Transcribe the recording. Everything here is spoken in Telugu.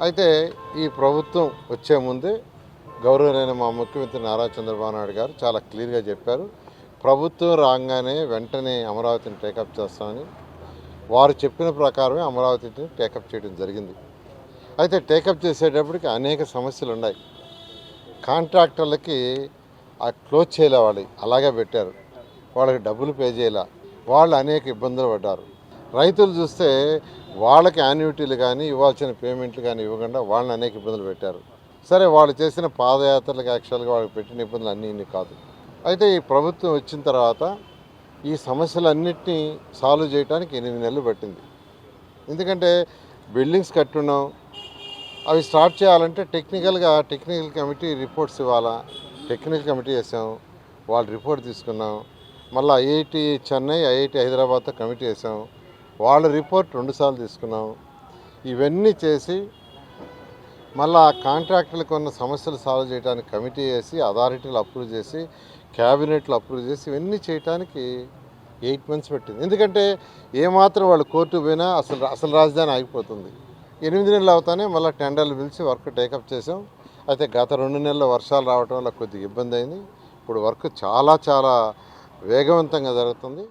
అయితే ఈ ప్రభుత్వం వచ్చే ముందే గౌరవనైన మా ముఖ్యమంత్రి నారా చంద్రబాబు నాయుడు గారు చాలా క్లియర్గా చెప్పారు. ప్రభుత్వం రాగానే వెంటనే అమరావతిని టేకప్ చేస్తామని వారు చెప్పిన ప్రకారమే అమరావతిని టేకప్ చేయడం జరిగింది. అయితే టేకప్ చేసేటప్పటికి అనేక సమస్యలు ఉన్నాయి. కాంట్రాక్టర్లకి ఆ క్లోజ్ చేయలే వాళ్ళు అలాగే పెట్టారు. వాళ్ళకి డబ్బులు పే చేయలే. వాళ్ళు అనేక ఇబ్బందులు పడ్డారు. రైతులు చూస్తే వాళ్ళకి యాన్యుటీలు కానీ ఇవ్వాల్సిన పేమెంట్లు కానీ ఇవ్వకుండా వాళ్ళని అనేక ఇబ్బందులు పెట్టారు. సరే వాళ్ళు చేసిన పాదయాత్రలకు యాక్చువల్గా వాళ్ళకి పెట్టిన ఇబ్బందులు అన్నీ ఇన్ని కాదు. అయితే ఈ ప్రభుత్వం వచ్చిన తర్వాత ఈ సమస్యలన్నింటినీ సాల్వ్ చేయడానికి ఎనిమిది నెలలు పట్టింది. ఎందుకంటే బిల్డింగ్స్ కట్టున్నాం. అవి స్టార్ట్ చేయాలంటే టెక్నికల్గా టెక్నికల్ కమిటీ రిపోర్ట్స్ ఇవ్వాలా? టెక్నికల్ కమిటీ వేసాం. వాళ్ళ రిపోర్ట్ తీసుకున్నాం. మళ్ళీ ఐఐటి చెన్నై ఐఐటి హైదరాబాద్తో కమిటీ వేసాం. వాళ్ళ రిపోర్ట్ రెండుసార్లు తీసుకున్నాం ఇవన్నీ చేసి మళ్ళీ ఆ కాంట్రాక్టర్లకు ఉన్న సమస్యలు సాల్వ్ చేయడానికి కమిటీ వేసి అథారిటీలు అప్రూవ్ చేసి క్యాబినెట్లు అప్రూవ్ చేసి ఇవన్నీ చేయడానికి ఎయిట్ మంత్స్ పెట్టింది. ఎందుకంటే ఏమాత్రం వాళ్ళు కోర్టు పోయినా అసలు అసలు రాజధాని ఆగిపోతుంది. ఎనిమిది నెలలు అవుతానే మళ్ళీ టెండర్లు పిలిచి వర్క్ టేకప్ చేసాం. అయితే గత రెండు నెలల వర్షాలు రావటం వల్ల కొద్దిగా ఇబ్బంది అయింది. ఇప్పుడు వర్క్ చాలా చాలా వేగవంతంగా జరుగుతుంది.